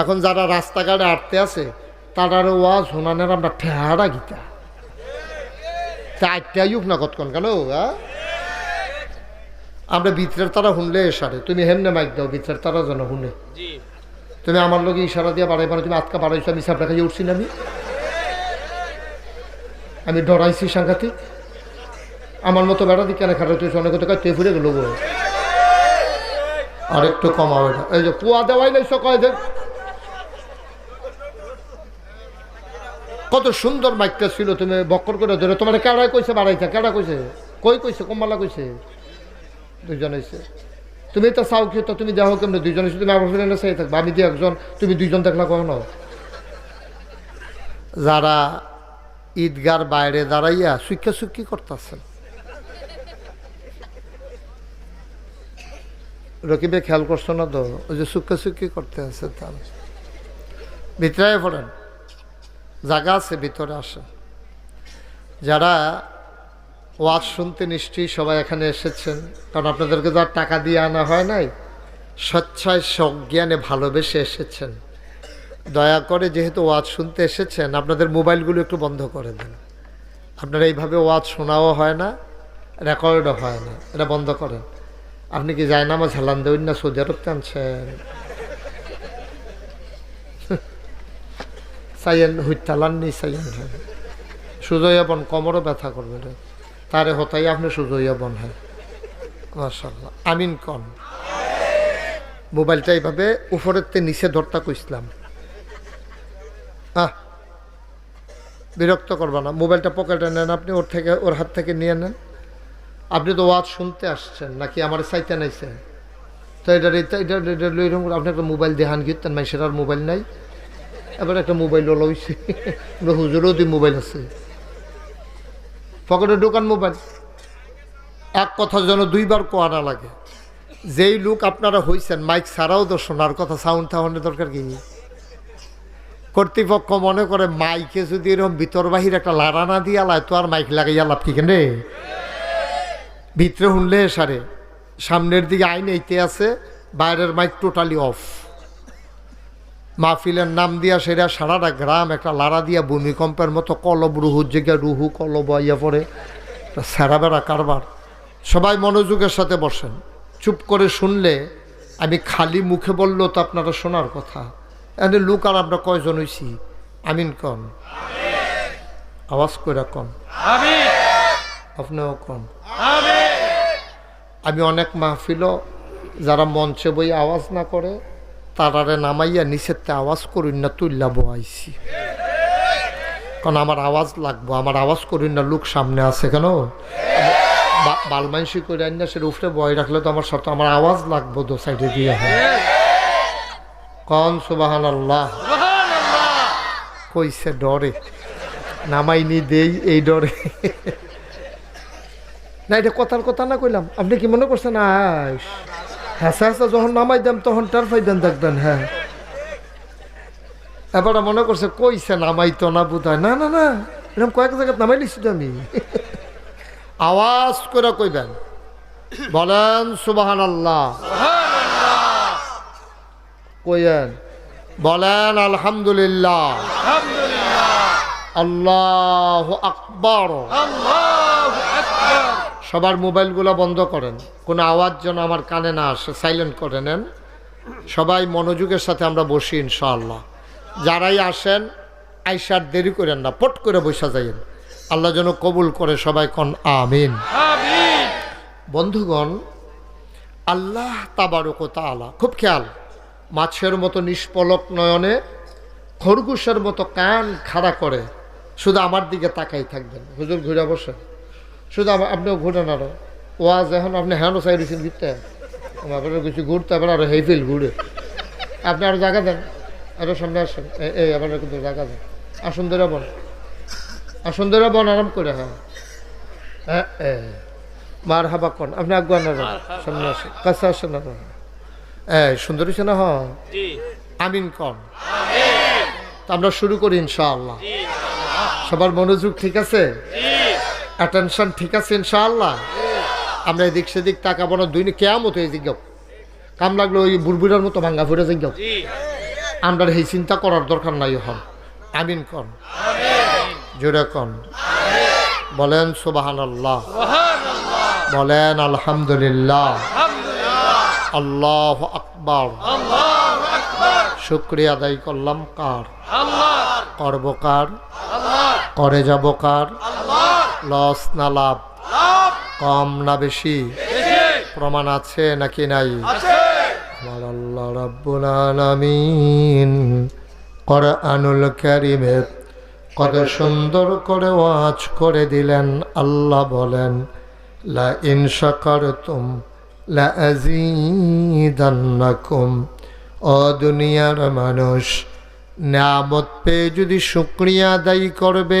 এখন যারা রাস্তাঘাটে আটতে আছে তারার ওয়াজ শোনানের আমরা ঠেহারা গীতা। তা আটটা ইউক না কতক্ষণ কেন হ্যাঁ? আমরা ভিতরের তারা শুনলে এসারে। তুমি হেমনে মাইক দাও ভিতরের তারা যেন শুনে। তুমি আমার লোক ইশারা দিয়ে বাড়াই বাড়াই তুমি আটকা বাড়াইছো আমি সাপটা খাইয়ে উঠছি না আমি। আমি ডরাইছি সাংঘাতিক। আমার মতো বেড়া দিকে কেন খারাপ তুই অনেক কথা তুই ফুরে গেল গো আর একটু কমাও এটা। এই যে কুয়া দেওয়াই নাই সকালে দেখ কত সুন্দর মাইকটা ছিল, তুমি বক্কর করে ধরে। তোমার কেডাই কইছে? বাড়াইছে কেডা কইছে? কই কইছে? কমলা কইছে? দুজন হয়েছে তুমি তো চাও কি, তো তুমি দেখো কেমন? দুইজন এসে তুমি আমার চাই থাকবে। আমি দিয়ে একজন, তুমি দুইজন দেখলা কখনো? যারা ঈদগার বাইরে দাঁড়াইয়া সুখ্যা সুখী করতেছেন রকিবে খেয়াল করছ না তো? ওই যে সুখ্যা সুখী করতে আছে তার। ভিতরে পড়েন। জায়গা আছে, ভিতরে আসেন যারা ওয়াজ শুনতে নিশ্চয়ই সবাই এখানে এসেছেন, কারণ আপনাদেরকে তো আর টাকা দিয়ে আনা হয় নাই। স্বচ্ছায়, সজ্ঞানে ভালোবেসে এসেছেন। দয়া করে যেহেতু ওয়াজ শুনতে এসেছেন, আপনাদের মোবাইলগুলো একটু বন্ধ করে দেন। আপনারা এইভাবে ওয়াজ শোনাও হয় না, রেকর্ডও হয় না, এটা বন্ধ করেন। আপনি কি আমার ঝালান দেবেন না সৌদি আরব টানছেন? চাইয়েন হুইতালান নি চাইয়েন হ্যাঁ। সুজয়া বন, কমরও ব্যথা করবে রে। তারে হতাই আপনি সুজয়া বন হ্যাঁ। মাশাল্লাহ আমিন কন। মোবাইলটা এইভাবে উপরের তে নিচে ধরতা কইসলাম। আহ, বিরক্ত করবা না। মোবাইলটা পকেটে নেন আপনি, ওর থেকে, ওর হাত থেকে নিয়ে নেন। আপনি তো ওয়াজ শুনতে আসছেন, নাকি আমার চাইতে নাইছেন? তো এটা এটা এটা আপনি একটা মোবাইল দেহান গিয়েছেন মানুষের আর মোবাইল নাই। এবার একটা মোবাইল লইছে আমরা হুজুরও দি মোবাইল আছে। পকেটে দোকান মোবাইল। এক কথা জন্য দুইবার কোয়া না লাগে। যেই লোক আপনারা হইছেন, মাইক ছাড়াও তো শোনার কথা সাউন্ড থাউন্ডের দরকার কি কর্তৃপক্ষ মনে করে মাইকে যদি এরকম ভিতর বাহির একটা লাড়া না দিয়া লায়, তো আর মাইক লাগাইয়া লাভ কি কেনে? ভিতরে শুনলে সারে। সামনের দিকে আইন এইতে আছে, বাইরের মাইক টোটালি অফ। মাহফিলের নাম দিয়া সেটা সারাটা গ্রাম, একটা লাড়া দিয়া ভূমিকম্পের মতো কলব রুহুর জায়গায় রুহু কলব ইয়া পড়ে। সেরা বেড়া কারবার। সবাই মনোযোগের সাথে বসেন। চুপ করে শুনলে আমি খালি মুখে বললেও তো আপনারা শোনার কথা। এনে লোক আর আমরা কয়জন হইছি? আমিন কন। আওয়াজ করে কন। আপনিও কন। আমি আমি অনেক মাহফিলও যারা মঞ্চে বই আওয়াজ না করে তারারে নামাইয়া নিচেরতে আওয়াজ করুন না তুল্লা বয়াইছি। কারণ আমার আওয়াজ লাগবো, আমার আওয়াজ করুন না, লোক সামনে আছে কেন? বালমাইশি করে আন না সেটা উফরে বয় রাখলে তো আমার সাথে আমার আওয়াজ লাগবো দো সাইডে দিয়ে হয় কন সুবাহান আল্লাহ কইছে ডরে। নামাইনি দেই এই ডরে। না, এটা কথার কথা না কইলাম। আপনি কি মনে করছেন? আইস হাসা হাসা যখন নামাই দেন তখন টার ফাইদেন দেখবেন হ্যাঁ। এবার মনে করছে কইছে নামাই তো না বোধ না না না এরকম কয়েক জায়গায় নামাই তো আমি। আওয়াজ করে কইবেন। বলেন সুবাহান আল্লাহ কইয়েন বলেন আলহামদুলিল্লাহ। আল্লাহ আকবর। আল্লাহু আকবার। সবার মোবাইলগুলো বন্ধ করেন। কোনো আওয়াজ যেন আমার কানে না আসে সাইলেন্ট করে নেন। সবাই মনোযোগের সাথে আমরা বসি ইনশাআল্লাহ। যারাই আসেন আইসার দেরি করেন না পট করে বসা যাইন আল্লাহ যেন কবুল করে সবাই কন আমিন। বন্ধুগণ আল্লাহ তাবারক তালা খুব খেয়াল মাছের মতো নিষ্পলক নয়নে খরগোশের মতো কান খাড়া করে শুধু আমার দিকে তাকাই থাকবেন। হুজুর ঘুরে বসেন। শুধু আপনিও ঘুরেন আরও ওয়াজ এখন আপনি হ্যান্ডও চাই দিয়েছেন ঘুরতে আপনার কিছু ঘুরতে আবার আরও হেইফিল ঘুরে। আপনি আরও জায়গা দেন আরও সামনে আসেন। এই আবার কিন্তু জায়গা দেন আসুন ধরে বন। আসুন ধরে বন আরাম করে হ্যাঁ। হ্যাঁ। মার হাবা কন? আপনি আগুয়া না। সামনে আসেন। কাছে আসেন না এই সুন্দর হয়েছে না হ আমিন কন? তা আমরা শুরু করি ইনশাআল্লাহ। সবার মনোযোগ ঠিক আছে? অ্যাটেনশন ঠিক আছে ইনশাআল্লাহ। আমরা এদিক সেদিক তাকাবো না দুই কেয়ামত এই দিক কাম লাগল ওই বুড়বুড়ার মতো ভাঙ্গা ফুটে যাই জি। আমরা এই চিন্তা করার দরকার নাই হন আমিন কন। জোরে কন। বলেন সুবাহান আল্লাহ বলেন আলহামদুলিল্লাহ। আল্লাহ আকবর। শুক্রিয়া আদায় করলাম কার? করব কার? করে যাব কার? লস না লাভ? কম না বেশি? প্রমাণ আছে নাকি নাই? আমার আল্লাহ রাব্বুল আলামিন কোরআনুল কারীমে কত সুন্দর করে ওয়াজ করে দিলেন। আল্লাহ বলেন লা ইন শাকারতুম লা আযীদান্নাকুম। ও দুনিয়ার মানুষ নামত পেয়ে যদি শুক্রিয়া আদায় করবে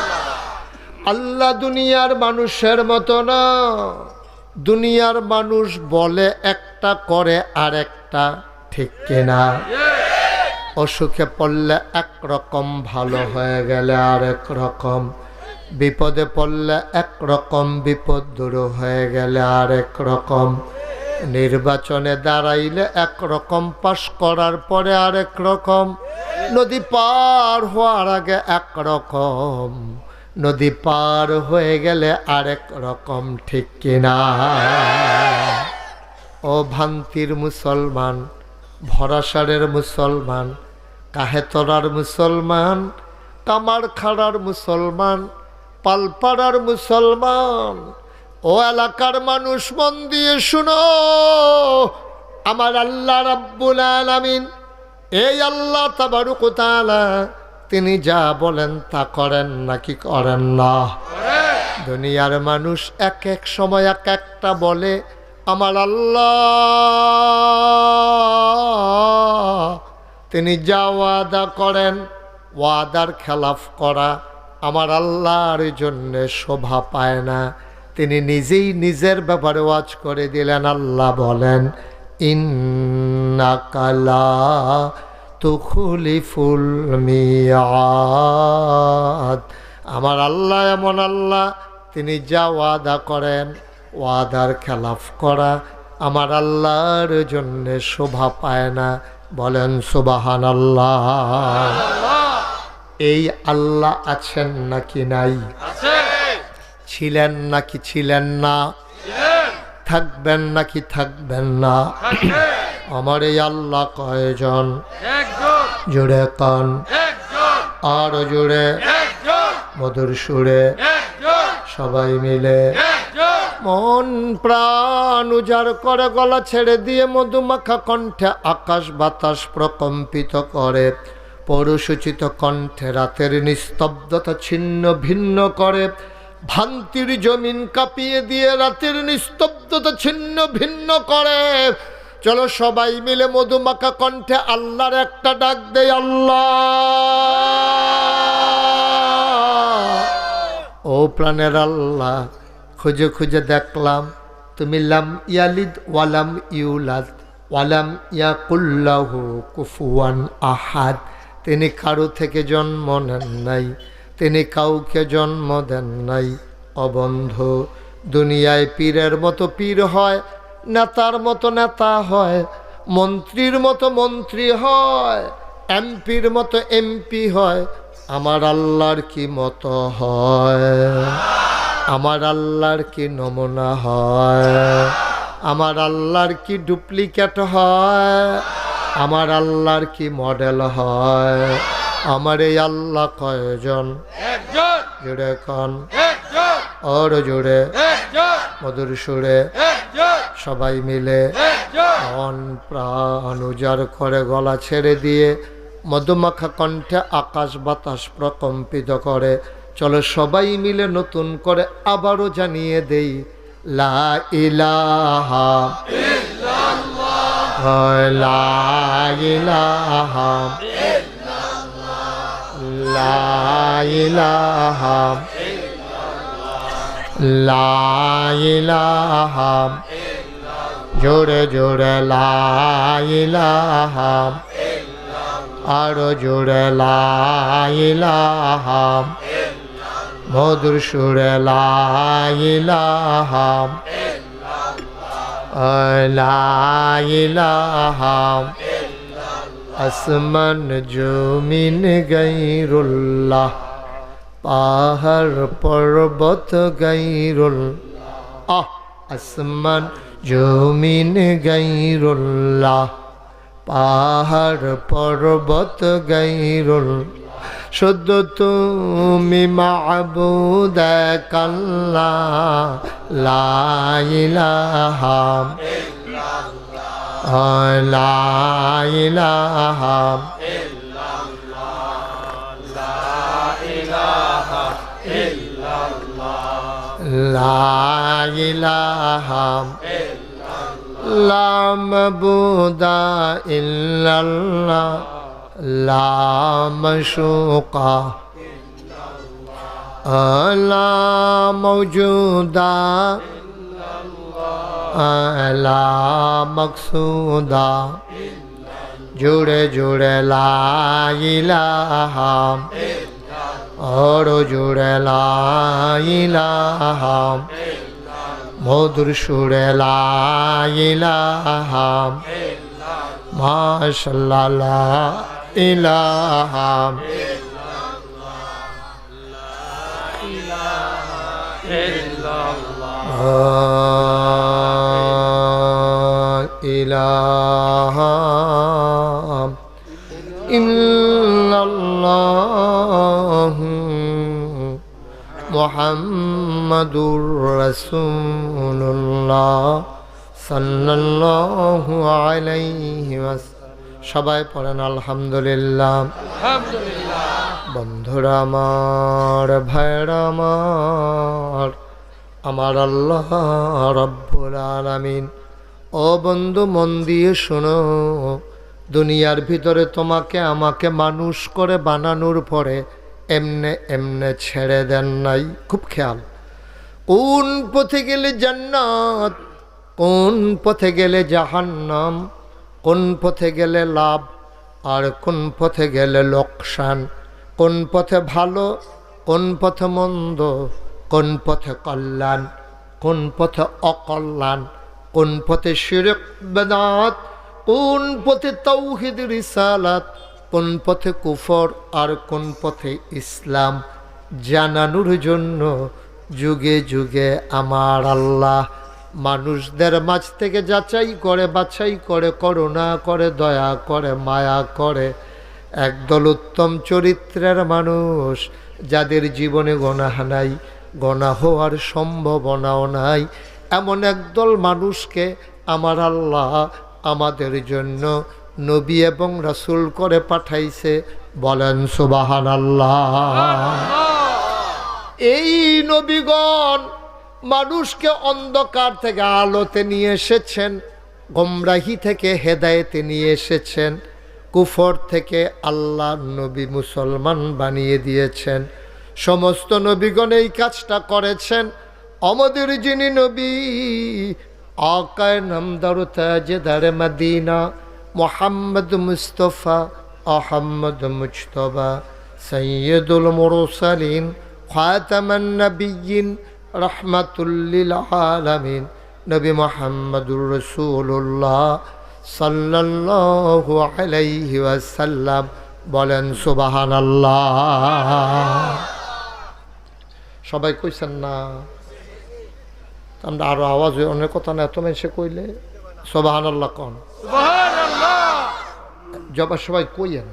আল্লাহ দুনিয়ার মানুষের মতো না। দুনিয়ার মানুষ বলে একটা করে আর একটা ঠিক কিনা। অসুখে পড়লে একরকম, ভালো হয়ে গেলে আর এক রকম বিপদে পড়লে একরকম, বিপদ দূর হয়ে গেলে আর এক রকম নির্বাচনে দাঁড়াইলে একরকম, পাশ করার পরে আর এক রকম নদী পার হওয়ার আগে একরকম। নদী পার হয়ে গেলে আরেক রকম ঠিক কিনা ও ভান্তির মুসলমান, ভরাসারের মুসলমান, কাহেতরার মুসলমান কামার খাড়ার মুসলমান, পালপাড়ার মুসলমান। ও এলাকার মানুষ মন দিয়ে শুনো, আমার আল্লাহ রাব্বুল আলামিন, এই আল্লাহ তাবারুক তাআলা তিনি যা বলেন তা করেন নাকি করেন না? দুনিয়ার মানুষ এক এক সময় এক একটা বলে, আমার আল্লাহ। তিনি যা ওয়াদা করেন, ওয়াদার খেলাফ করা আমার আল্লাহর জন্য শোভা পায় না। তিনি নিজেই নিজের ব্যাপারে ওয়াজ করে দিলেন, আল্লাহ বলেন ইন্নাকালা তুখলিফুল মিয়াদ। আমার আল্লাহ এমন আল্লাহ তিনি যা ওয়াদা করেন ওয়াদার খেলাফ করা আমার আল্লাহর জন্য শোভা পায় না। বলেন সুবাহান আল্লাহ এই আল্লাহ আছেন নাকি নাই? ছিলেন নাকি ছিলেন না? থাকবেন নাকি থাকবেন না? আমার এই আল্লাহ কয়জন? জুড়ে কান। আর জুড়ে মধুর সুরে সবাই মিলে মন প্রাণ উজাড় করে গলা ছেড়ে দিয়ে মধুমাখা কণ্ঠে আকাশ বাতাস প্রকম্পিত করে পৌরসূচিত কণ্ঠে রাতের নিস্তব্ধতা ছিন্ন ভিন্ন করে ভান্তির জমিন কাঁপিয়ে দিয়ে রাতের নিস্তব্ধতা ছিন্ন ভিন্ন করে। চলো সবাই মিলে মধুমাখা কণ্ঠে আল্লাহর একটা ডাক দেয় আল্লাহ। ও প্রাণের আল্লাহ, খুঁজে খুঁজে দেখলাম, তুমি লাম ইয়ালিদ ওয়ালাম ইউলাদ ওয়ালাম ইয়াকুল্লাহু কুফুয়ান আহাদ। তিনি কারও থেকে জন্ম নেন নাই, তিনি কাউকে জন্ম দেন নাই। অবন্ধ দুনিয়ায় পীরের মতো পীর হয় নেতার মতো নেতা হয় মন্ত্রীর মতো মন্ত্রী হয় এমপির মতো এমপি হয় আমার আল্লাহর কি মতো হয়? আমার আল্লাহর কি নমুনা হয়? আমার আল্লাহর কি ডুপ্লিকেট হয়? আমার আল্লাহর কি মডেল হয়? আমার এই আল্লাহ কয়জন? জুড়ে কন ওর জুড়ে। মধুর সুরে। একজন। সবাই মিলে মন প্রাণ উজাড় করে গলা ছেড়ে দিয়ে মধুমাখা কণ্ঠে আকাশ বাতাস প্রকম্পিত করে, চলো সবাই মিলে নতুন করে আবারও জানিয়ে দেই, লা ইলাহা লা ইলাহা লা ইলাহা লা ইলাহা জোরে জোরে লাইলাহা আরও জোরে লাইলাহা মধুর সুরে লাইলাহা লাইলাহা আসমান জমিন গৈরুল্লাহ পাহাড় পর্বত গৈরুল আহ, আসমান জমিন গৈরুল্লাহ পাহাড় পর্বত গৈরুল শুদ্ধ তুমি মাবুদ কাল্লা লাইলাহা লাইলাহা لا مبودا الا اللہ لا مشوقا لا موجودا لا مقصودا، جڑے جڑے لا الہ اور جڑے لا الہ মধুর সুরে লাইলাহাম মাশাল্লাহ ইলাহাম ইলাহাম মুহাম্মাদুর রাসূলুল্লাহ সাল্লাল্লাহু আলাইহি সবাই পড়েন আলহামদুলিল্লাহ। আলহামদুলিল্লাহ। বন্ধুরা আমার ভাইরা আমার আমার আল্লাহ রব্বুল আলামিন। ও বন্ধু মন দিয়ে শোনো দুনিয়ার ভিতরে তোমাকে আমাকে মানুষ করে বানানোর পরে এমনে এমনে ছেড়ে দেন নাই খুব খেয়াল কোন পথে গেলে জান্নাত কোন পথে গেলে জাহান্নাম কোন পথে গেলে লাভ আর কোন পথে গেলে লোকসান কোন পথে ভালো কোন পথে মন্দ কোন পথে কল্যাণ কোন পথে অকল্যাণ কোন পথে শিরক বেদাত কোন পথে তৌহিদ রিসালাত কোন পথে কুফর আর কোন পথে ইসলাম জানানোর জন্য যুগে যুগে আমার আল্লাহ মানুষদের মাঝ থেকে যাচাই করে, বাছাই করে, করুণা করে, দয়া করে, মায়া করে। একদল উত্তম চরিত্রের মানুষ যাদের জীবনে গণাহ নাই গণা হওয়ার সম্ভাবনাও নাই। এমন একদল মানুষকে আমার আল্লাহ আমাদের জন্য নবী এবং রাসূল করে পাঠাইছে বলেন সুবাহান আল্লাহ এই নবীগণ মানুষকে অন্ধকার থেকে আলোতে নিয়ে এসেছেন, গোমরাহি থেকে হেদায়েতে নিয়ে এসেছেন, কুফর থেকে আল্লাহ নবী মুসলমান বানিয়ে দিয়েছেন। সমস্ত নবীগণ এই কাজটা করেছেন। আমাদের যিনি নবী, আকায় নামদার তাজদার Medina Muhammad Mustafa, Ahmad Mujtaba, সৈয়দুল মুরসালিন, খাতামান নবিয়িন রহমাতুল্লিল আলামিন, নবী মোহাম্মদুর রসুল্লাহ সাল্লাল্লাহু আলাইহি ওয়াসাল্লাম বলেন, সুবহানাল্লাহ। সবাই কইছেন না। আমরা আরও আওয়াজ অনেক কথা না, এত মেসে কইলে? সোবাহান আল্লাহ কন জবা সবাই কইয়েন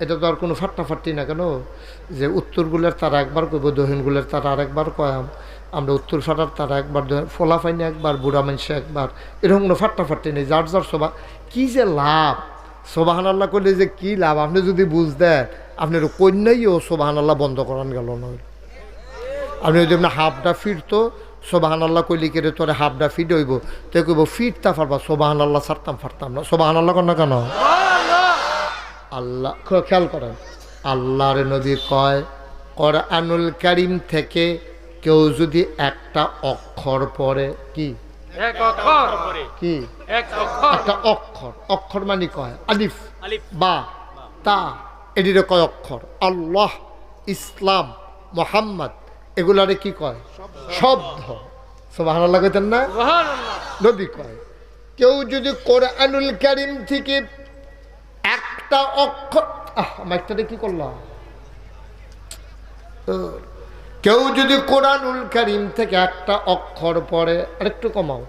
এটা তো আর কোনো ফাট্টাফাট্টি না কেন? যে উত্তরগুলোর তারা একবার কইব, দক্ষিণগুলোর তারা আরেকবার কয়াম আমরা উত্তর ফাটার তারা একবার দক্ষিণ- ফোলা ফাইনি একবার, বুড়া মানুষে একবার। এরকম কোনো ফাট্টাফাট্টি নেই। যার যার সভা কী যে লাভ? সোবাহান আল্লাহ করলে যে কী লাভ? আপনি যদি বুঝ দেন, আপনার কন্যাইও সোবাহান আল্লাহ বন্ধ করান গেল নয় আপনি যদি আপনার হাফটা ফিরতো সোবাহান আল্লাহ কইলি কেড়ে তোরে হাফটা ফিট হইব? তো কইব, ফিরতা ফারবা সোবাহান আল্লাহ ছাড়তাম ফারতাম না। সোবাহান আল্লাহ কন না কেন? আল্লাহ খেয়াল করেন আল্লাহর নবী কয় কোরআনুল কারিম থেকে কেউ যদি একটা অক্ষর পড়ে কি? কি? একটা অক্ষর। অক্ষর মানে কয়? আলিফ। বা তা এটিরে কয় অক্ষর। আল্লাহ ইসলাম মোহাম্মদ এগুলারে কি কয়? শব্দ। সবাহ আল্লাহ কইতেন না? নবী কয়। কেউ যদি কোরআনুল কারিম থেকে একটা অক্ষর আহ মাইকটাতে কি করলাম? কেউ যদি কোরআনুল কারিম থেকে একটা অক্ষর পড়ে, আরেকটু কমাও।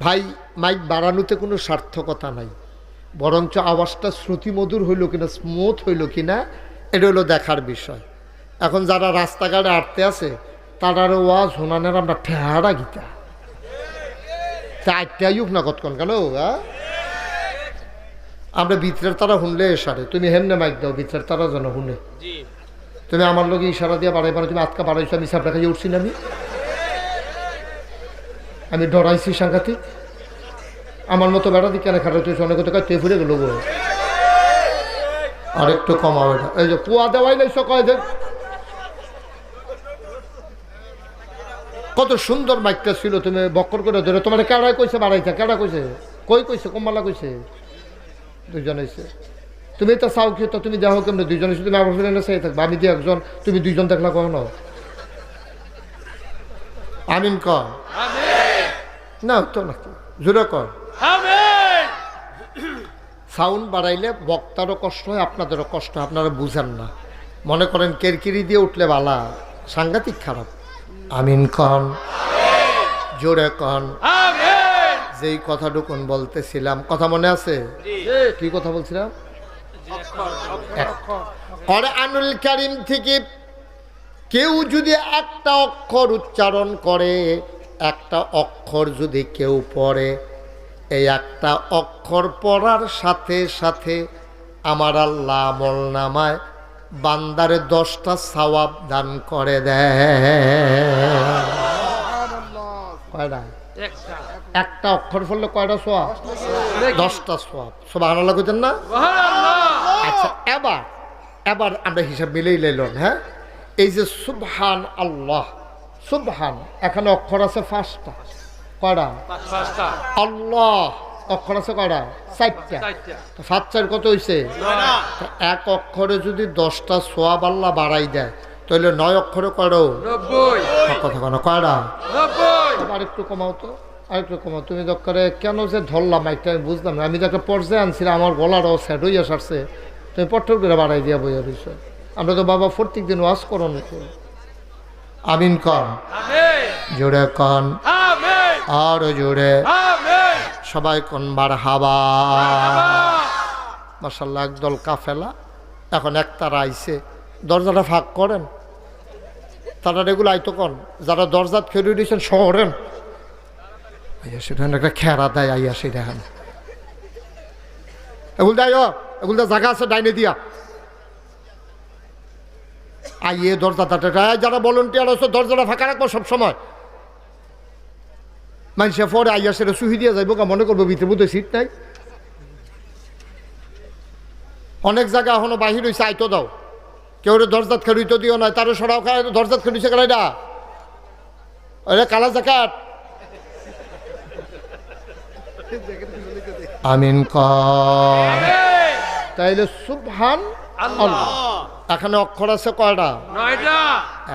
ভাই, মাইক বাড়ানোতে কোনো সার্থকতা নাই। বরঞ্চ আওয়াজটা শ্রুতিমধুর হইল কিনা স্মুথ হইল কিনা, এটা হলো দেখার বিষয়। এখন যারা রাস্তাঘাটে আটতে আছে তারার ওয়াজ শোনানের আমরা ঠেহারা গীতা। চারটাই উঠ না কতক্ষণ কেন হ্যাঁ? আমরা ভিতরের তারা শুনলে এসারে তুমি হেমনে মাইক দাও ভিতরের তারা যেন শুনে। তুমি আমার লোকে ইশারা দিয়ে বাড়াই বাড়াই তুমি আটকা বাড়াইছো আমি সাপটা খাইয়ে উঠছি না আমি। আমি ডরাইছি সাংঘাতিক। আমার মতো বেড়া দিকে খাটা তুই অনেক কথা তে ফুরে গেল আর একটু কমাও এটা। এই যে কুয়া দেওয়াই নাই সকালে যে। কত সুন্দর মাইকটা ছিল তুমি বক্কর করে ধরে। তোমার কেডা কইছে বাড়াইছে? কেডা কইছে? কই কইছে? কম্বালা কইছে? দুজন হয়েছে তুমি তো চাও কি? তো তুমি দেখো কেমন দুইজন এসে তুমি আমার ফিরে চাই থাকবে। আমি দিয়ে একজন তুমি দুইজন দেখলা কখনো? আমিন কর। আমিন! না তো নাকি জোরে কর। সাউন্ড বাড়াইলে বক্তারও কষ্ট হয় আপনাদেরও কষ্ট হয় আপনারা বুঝেন না। মনে করেন কেরকিরি দিয়ে উঠলে বালা। সাংঘাতিক খারাপ। আমিন কন জোরে কন আমিন! যেই কথাটুকুন বলতেছিলাম কথা মনে আছে? কি কথা বলছিলাম? কোরআনুল কারিম থেকে কেউ যদি একটা অক্ষর উচ্চারণ করে একটা অক্ষর যদি কেউ পড়ে এই একটা অক্ষর পড়ার সাথে সাথে আমার আল্লাহ আমল নামায় বান্দারে দশটা সওয়াব দান করে দেয়। কয়টা? একটা অক্ষর পড়লে কয়টা সোয়াব দশটা সোয়াব সব আনাল্লাহ করতেন না আচ্ছা এবার এবার আমরা হিসাব মিলেই লাইলাম হ্যাঁ? এই যে সুবহান আল্লাহ সুবহান এখানে অক্ষর আছে পাঁচটা। কয়টা? আল্লাহ অক্ষর আছে কয়টা? চারটা। চারটা। তো সাত চার কত হয়েছে তো এক অক্ষরে যদি দশটা সোয়াব আল্লাহ বাড়াই দেয় তাহলে নয় অক্ষরে নব্বই। কথা কেন কয়টা? আর একটু কমাও তো। আরেকটু কমাও তুমি দরকারে কেন যে ধরলাম মাইকটা আমি বুঝলাম না। আমি তো একটা পর্যায়ে আনছিলাম আমার গলারও স্যাড হইয়া সারছে। তুমি পট্টর করে বাড়াই দিয়া বইয়া রইছ আমরা তো বাবা প্রত্যেক দিন ওয়াজ করো নাকি আমিন কন। জোরে কন। আরও জোরে। সবাই কন বার হাবা মাসাল্লাহ একদল কাফেলা এখন এক তারা আইছে। দরজাটা ফাঁক করেন। তারা এগুলো আইতো কন। যারা দরজাত খেয়ে দিয়েছেন শহরেন সেটা একটা খেরা দেয় আইয়া সেই দেখেন এগুলো দেয় এগুলো জায়গা আছে, ডাইনে দিয়া। আইয়ে দরজা তাটা যারা ভলেন্টিয়ার আছে, দরজাটা ফাঁকা রাখব সবসময় মানুষে পরে আইয়া সেটা সুহি দিয়ে যাইব কা মনে করব ভিতরে বোধহয় সিট নাই। অনেক জায়গা এখনও বাহির হয়েছে আইতো দাও। কেউ দরজাত খেলুইতো দিও না তারও সরাও, খায়, দরজাত খেলুইছে কেনাইডা ওরে কালা জাকাত আমিন আমিন তাইলে সুবহান আল্লাহ। এখানে অক্ষর আছে কয়টা?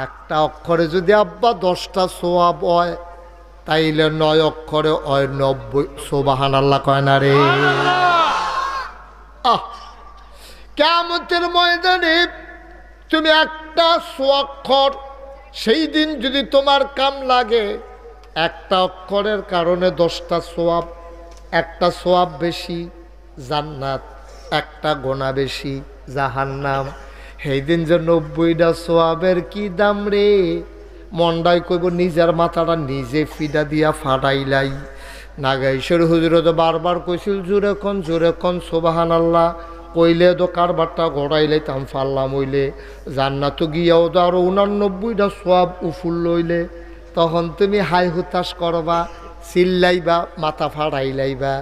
একটা অক্ষরে যদি আব্বা দশটা সোয়াব হয় তাইলে নয় অক্ষরে হয় নব্বই। সোবাহান আল্লাহ কয় না রে? আহ! কেমতের ময়দানে তুমি একটা সোয়াক্ষর সেই দিন যদি তোমার কাম লাগে একটা অক্ষরের কারণে দশটা সোয়াব একটা সোয়াব বেশি, জান্নাত। একটা গোনা বেশি, জাহান্নাম। সেই দিন যে নব্বইটা সোয়াবের কি দাম রে? মন্ডাই কইব, নিজের মাথাটা নিজে ফিদা দিয়া ফাটাইলাই। হুজুরে বারবার কইছিল, জোরে কন জোরে কন সোবাহান আল্লাহ কইলে তো কারবারটা গড়াইলে তাম ফাল্লাম হইলে। জান্নাত গিয়াও তো আরও উনানব্বইটা সোয়াব উফুল লইলে। তখন তুমি হাই হুতাশ করবা। চিল্লাইবা, মাথা ফাড়াইলাইবা।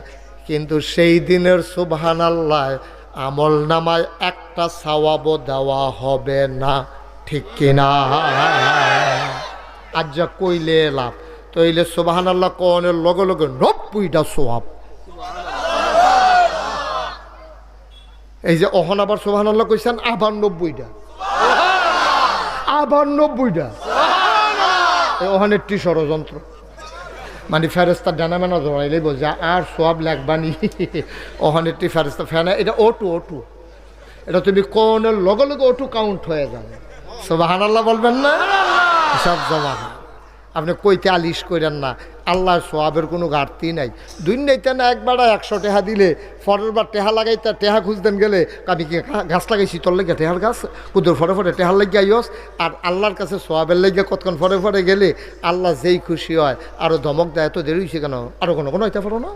কিন্তু সেই দিনের সুবহান আল্লাহ আমল নামায় একটা সাওয়াবও দেওয়া হবে না। ঠিক কিনা? আজ যা কইলে লাভ, তইলে সুবহান আল্লাহ কনের লগে লগে নব্বইটা সোয়াব এই যে অহন আবার সুবহান আল্লাহ কইছেন, আবার নব্বইটা। আবার নব্বইটা। এই অহনেরটি ষড়যন্ত্র। মানে ফেরেস্তা ডানা মেনা লাগবো বোঝা আর সব লাগবানি ওখানেরটি ফেরেস্তা ফেনা এটা ওটু ওটু। এটা তুমি কোনের লগে লগে ওটু কাউন্ট হয়ে যাবে সোবাহান আল্লাহ বলবেন না? সব জমা হয়। আপনি কইতে আলিশ করেন না। আল্লাহর সোয়াবের কোনো ঘাটতি নাই। দুই নাইতে না একবার একশো টেহা দিলে পরের বার টেহা লাগাইতে টেহা খুঁজতেন গেলে আমি কি গাছ লাগাইছি তোর লেগে টেহার গাছ কুদুর ফরে ফরে টেহার লেগে আইস আর আল্লাহর কাছে সোয়াবের লেগে কতক্ষণ ফরে ফরে গেলে আল্লাহ যেই খুশি হয় আরও ধমক দেয় এত দেরি হয়েছে কেন? আরও কোনো কোনো হইতে পারো না?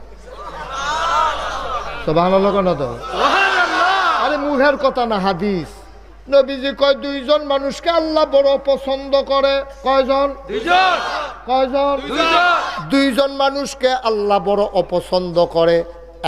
তো ভালো কেন তো? আরে মুখের কথা না হাদিস। নবীজি কয় দুইজন মানুষকে আল্লাহ বড় পছন্দ করে। কয়জন? দুইজন। কয়জন? দুইজন। মানুষকে আল্লাহ বড় অপছন্দ করে।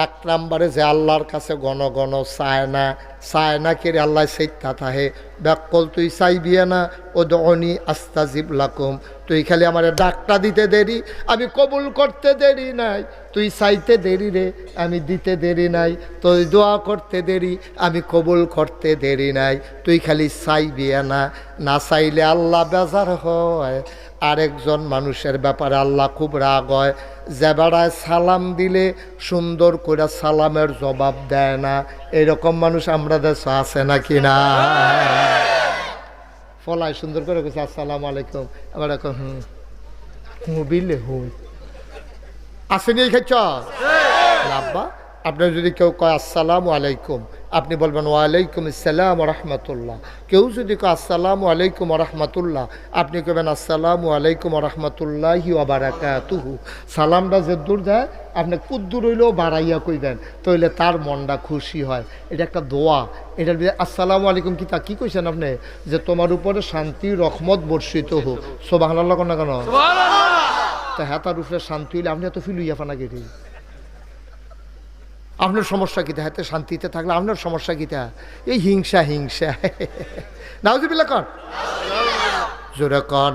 এক নাম্বারে যে আল্লাহর কাছে ঘন ঘন চায় না চায় না কেরে আল্লাহ সেইটা থাহে ব্যাকল তুই চাইবিয়ে না ও দনি আস্তাজিব লাকুম। তুই খালি আমার ডাকটা দিতে দেরি, আমি কবুল করতে দেরি নাই। তুই চাইতে দেরি রে, আমি দিতে দেরি নাই। তুই দোয়া করতে দেরি, আমি কবুল করতে দেরি নাই। তুই খালি চাইবিয়ে না না চাইলে আল্লাহ বেজার হয়। আরেকজন মানুষের ব্যাপারে আল্লাহ খুব রাগ হয়। যে বেড়ায় সালাম দিলে সুন্দর করে সালামের জবাব দেয় না। এরকম মানুষ আমরা দেশে আছে নাকি না? ফলায় সুন্দর করে গেছে আসসালামু আলাইকুম। আবার এখন হুম হুঁ বিলে হুঁ আসেনি এই আব্বা আপনার যদি কেউ কয় আসসালাম আলাইকুম। আপনি বলবেন ওয়ালাইকুম আসসালাম রহমতুল্লাহ। কেউ যদি কয় আসসালামু আলাইকুম রহমতুল্লাহ আপনি কবেন আসসালামু আলাইকুম রহমতুল্লাহি ওবারাকাতুহু সালামটা যে দূর যায় আপনি কুদ্দুর হইলেও বাড়াইয়া কইবেন তইলে তার মনটা খুশি হয়। এটা একটা দোয়া। এটার আসসালামু আলাইকুম কি তা কি কইছেন আপনি? যে তোমার উপরে শান্তি রহমত বর্ষিত হোক। সোবাহ না কেন? তা হ্যাঁ তার উপরে শান্তি হইলে আপনি এত ফিল হইয়া ফানা গেলি আপনার সমস্যা কিতা হাতে শান্তিতে থাকলে আপনার সমস্যা কিতা এই হিংসা হিংসা। নাউজিবিল্লা কন। জোরে কন।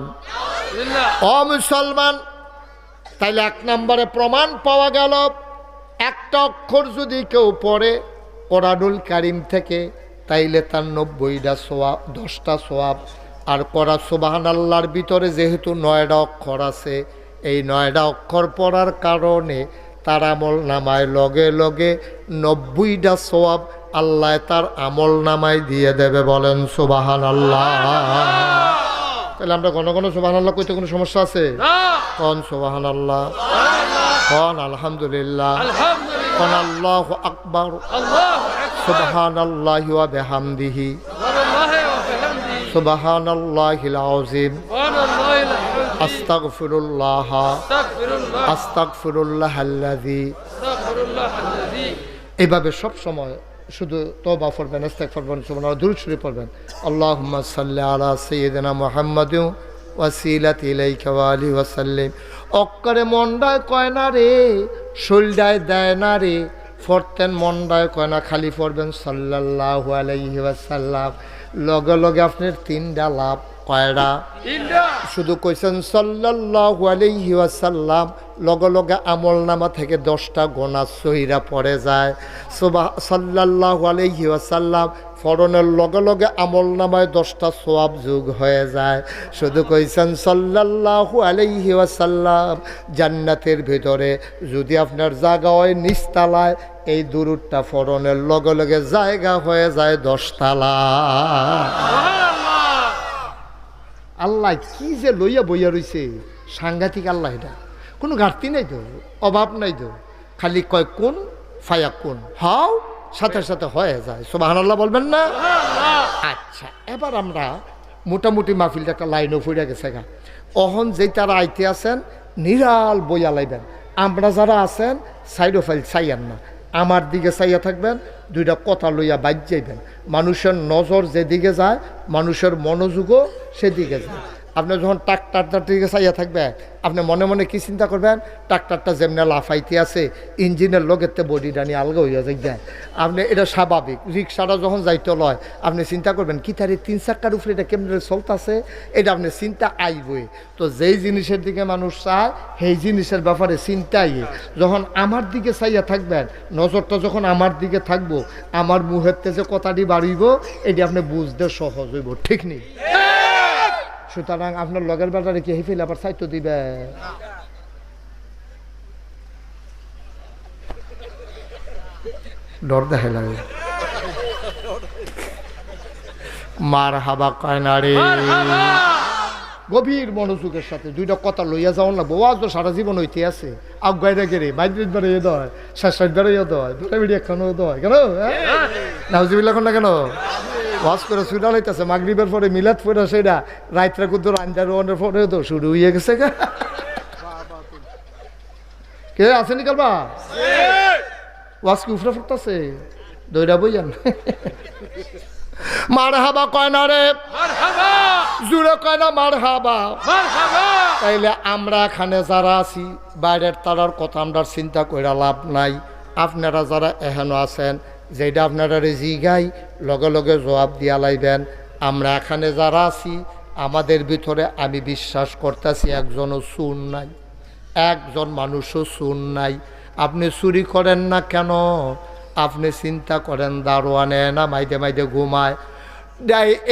ও মুসলমান তাইলে এক নম্বরে প্রমাণ পাওয়া গেল একটা অক্ষর যদি কেউ পড়ে কোরআনুল কারিম থেকে তাইলে তার নব্বইটা সোয়াব দশটা সোয়াব। আর করা সোবাহান আল্লাহর ভিতরে যেহেতু নয়টা অক্ষর আছে এই নয়টা অক্ষর পড়ার কারণে তার আমল নামায়। লগে লগে নব্বইটা সোয়াব আল্লাহ তার আমল নামায় দিয়ে দেবে বলেন সোবাহান আল্লাহ তাহলে আমরা ঘন ঘন সোবাহান আল্লাহ কইতে কোনো সমস্যা আছে? কন সোবাহান আল্লাহ কন আলহামদুলিল্লাহ? কন আল্লাহ আকবর? আল্লাহু সুবহান আল্লাহ বিহামদিহি। সুবহান সুবহানাল্লাহিল আযীম। আস্তাগফিরুল্লাহ। আস্তাগফিরুল্লাহ। আল্লাযী এইভাবে সব সময় শুধু তবা পড়বেন ইস্তেক পড়বেন সুবহান দূর শুরু পড়বেন। আল্লাহুম্মা সাল্লি আলা সাইয়্যিদিনা মুহাম্মাদিন ওয়াসিলাত ইলাইকা ওয়া আলি ওয়াসাল্লিম অক্করে মন্ডায় কয় না রে শৈলডায় দেয় না রে ফরতেন মন্ডায় কয় না খালি পড়বেন সাল্লাল্লাহু আলাইহি ওয়াসাল্লাম। লগে লগে আপনার তিনটা লাভ। ইন্ডিয়া শুধু কইছেন সাল্লাল্লাহু আলাইহি ওয়াসাল্লাম লগে লগে আমল নামা থেকে দশটা গোনা সহিরা পড়ে যায়। সুবাহ সাল্লাল্লাহু আলাইহি ওয়াসাল্লাম ফরনের লগে লগে আমল নামায় দশটা সোয়াব যোগ হয়ে যায়। শুধু কইছেন সাল্লাল্লাহু আলাইহি ওয়াসাল্লাম জান্নাতের ভিতরে যদি আপনার জায়গা হয় নিচতলায় এই দুরুটটা ফরনের লগে লগে জায়গা হয়ে যায় দশতলা। আল্লাহ কি যে লইয়া বইয়া রইছে সাংঘাতিক আল্লাহ এটা। কোনো ঘাটতি নাই তো অভাব নাই তো। খালি কয় কোন ফায়া কোন। হাও সাথে সাথে হয়ে যায়। সুবাহান আল্লাহ বলবেন না? আচ্ছা এবার আমরা মোটামুটি মাহফিলটা একটা লাইনও ফুড়ে গেছে গা। অহন যেই তারা আইতে আছেন নিরাল বইয়া লাইবেন আমরা যারা আছেন সাইড ফাইল চাইয়েন না। আমার দিকে চাইয়া থাকবেন, দুইটা কথা লইয়া বাইর যাইবেন মানুষের নজর যেদিকে যায়, মানুষের মনোযোগও সেদিকে যায়। আপনি যখন ট্রাক্টারটার দিকে চাইয়া থাকবে আপনি মনে মনে কি চিন্তা করবেন? ট্রাক্টারটা যেমনি লাফাইতে আছে, ইঞ্জিনের লগেতে বডিটা নিয়ে আলগা হইয়া যায় আপনি এটা স্বাভাবিক, রিক্সাটা যখন যাইতে লয়, আপনি চিন্তা করবেন, কি তার তিন চাক্কার উপরে এটা কেমনে চলতেছে? এটা আপনি চিন্তা আইবই। তো যেই জিনিসের দিকে মানুষ চায়, সেই জিনিসের ব্যাপারে চিন্তা আইয়ে। যখন আমার দিকে চাইয়া থাকবেন, নজরটা যখন আমার দিকে থাকব, আমার মুহের যে কথাটি বাড়িব, এটি আপনি বুঝতে সহজ হইব, ঠিক নেই? সুতরাং আপনার লগের বেটারে কি হেফিল আবার সাইতো দিবে। ডর দেখে লাগে। মার হাবা কয়নারে গভীর মনোযোগের সাথে দুইটা কথা লইয়া যাও না বউ আজ তো সারা জীবন হইতে আছে। আগাই রেখে রে বাইদ্রিত বেড়ে দয় শেষ বেড়ে দয় বেড়ে বেড়ে এখানেও দয় কেন? নাউজিবিল্লা না কেন? ওয়াজ করে সুইডা লাইতেছে মাগরিবের পরে মিলাদ পরে সেটা রাত্রে কুদ্দুর আঞ্জার ওয়ানের পরে তো শুরু হয়ে গেছে। কে আসেনি কালবা? ওয়াজ কি উফরে ফুটতেছে? দইরা বইয়ান। মার হাবা কয় না রে? জুড়ে কয় না মার হাবা মারহাবা। তাইলে আমরা এখানে যারা আছি বাইরের তারার কথা আমরা চিন্তা করে লাভ নাই। আপনারা যারা এখানে আছেন যেটা আপনারা জিগাই, লগে লগে জবাব দিয়া লাইবেন, আমরা এখানে যারা আছি, আমাদের ভিতরে আমি বিশ্বাস করতেছি একজনও সুন নাই, একজন মানুষও সুন নাই। আপনি চুরি করেন না কেন? আপনি চিন্তা করেন, দারোয়ানে না মাইদে মাইদে ঘুমায়।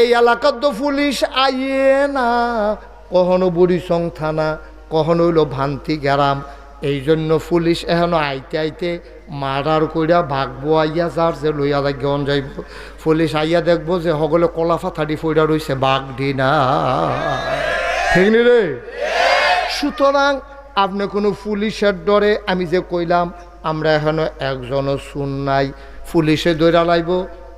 এই এলাকার তো পুলিশ আইয়ে না, কখনো বুড়িসং থানা, কখনো হইল ভান্তি গ্রাম। এই জন্য পুলিশ এখনও আইতে আইতে মার্ডার কইরা ভাগবো আইয়া যার যে লইয়া গন যাইব পুলিশ আইয়া দেখব যে সকলে কলা ফাথাটি ফইরা রইছে, বাঘ ডিনা ঠিক নি রে? সুতরাং আপনি কোনো পুলিশের ডরে, আমি যে কইলাম, আমরা এখনও একজনও শুন নাই। পুলিশে দৈরা লাইব,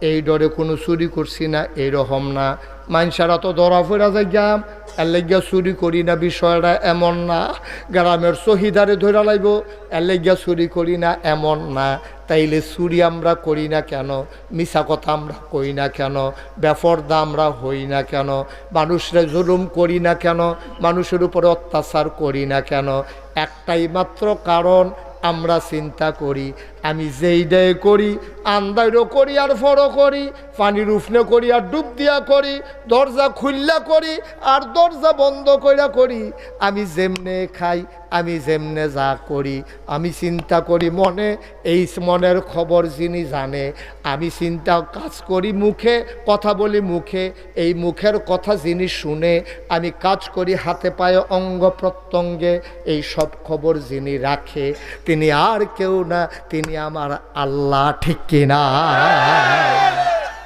এই ডরে কোনো চুরি করছি না এইরকম না। মানুষেরা তো ধরা ফেরা গাম এর লাগিয়া চুরি করি না, বিষয়টা এমন না। গ্রামের শহীদারে ধরা লাইব, এর লাগিয়া চুরি করি না, এমন না। তাইলে চুরি আমরা করি না কেন? মিছা কথা আমরা কই না কেন? বেফরদা আমরা হই না কেন? মানুষরা জুলুম করি না কেন? মানুষের উপরে অত্যাচার করি না কেন? একটাই মাত্র কারণ, আমরা চিন্তা করি। আমি যেই দেয় করি, আন্দাইরও করি আর ফরও করি, পানির উফনে করি আর ডুব দিয়া করি, দরজা খুললা করি আর দরজা বন্ধ কইরা করি, আমি যেমনে খাই, আমি যেমনে যা করি, আমি চিন্তা করি মনে, এই মনের খবর যিনি জানে, আমি চিন্তা কাজ করি মুখে, কথা বলি মুখে, এই মুখের কথা যিনি শুনে, আমি কাজ করি হাতে পায়ে অঙ্গ প্রত্যঙ্গে, এই সব খবর যিনি রাখে, তিনি আর কেউ না, তিনি আমার আল্লাহ ঠিক কিনা?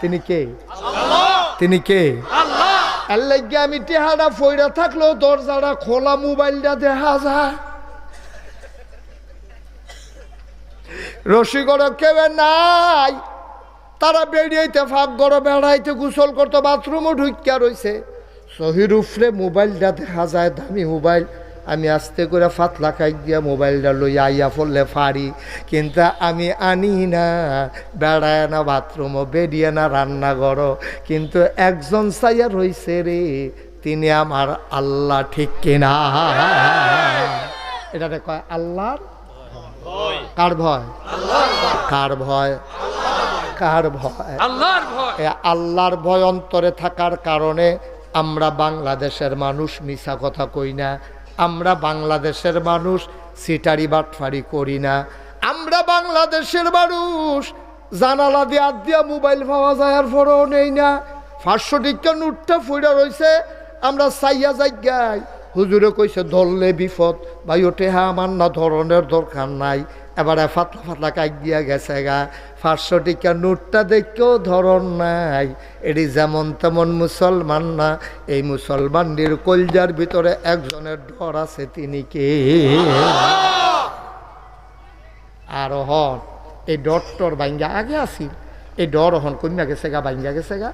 তিনি কে? তিনি কে? লাগে আমি টেহারা ফইরা থাকলেও দরজাটা খোলা, মোবাইলটা দেখা যায়। রসিগড় কেউ নাই? তারা বেরিয়েতে ফাঁক গড় বেড়াইতে, গোসল করতো, বাথরুমও ঢুকিয়া রইছে। শহীর উফরে মোবাইলটা দেখা যায়, দামি মোবাইল। আমি আস্তে করে ফাতলা খাই দিয়া মোবাইলটা লই আইয়া পড়লে পারি কিন্তু আমি আনি না বেড়ায় না বাথরুমও বেরিয়ে না রান্নাঘর। কিন্তু একজন চাইয়া রইছে রে তিনি আমার আল্লাহ ঠিক কিনা। এটাতে কয় আল্লাহর? কার ভয়? কার ভয়? কার ভয়? আল্লাহর ভয়। আল্লাহর ভয় অন্তরে থাকার কারণে আমরা বাংলাদেশের মানুষ মিছা কথা কই না। আমরা বাংলাদেশের মানুষ, সিটারি বাটফারি করি না। আমরা বাংলাদেশের মানুষ, জানালা দিয়ে আদ দিয়া মোবাইল পাওয়া যায় আর পরেও নেই না। পাঁচশো টিকা নোটটা ফুইরা রয়েছে আমরা সাইয়া জায়গায় হুজুরে কইছে, ধরলে বিপদ, ভাই ওঠে হ্যাঁ আমার না ধরনের দরকার নাই। এবারে ফাতলা ফাতলা কাক দিয়া গেছে গা। পাঁচশো টিকা নোটটা দেখেও ধরন নাই। এটি যেমন তেমন মুসলমান না। এই মুসলমানদের কলজার ভিতরে একজনের ডর আছে, তিনি কে? আর হন, এই ডর টর বাইঙ্গা আগে আসিল এই ডর হন কন্যা গেছে গা বাইঙ্গা গেছে গা।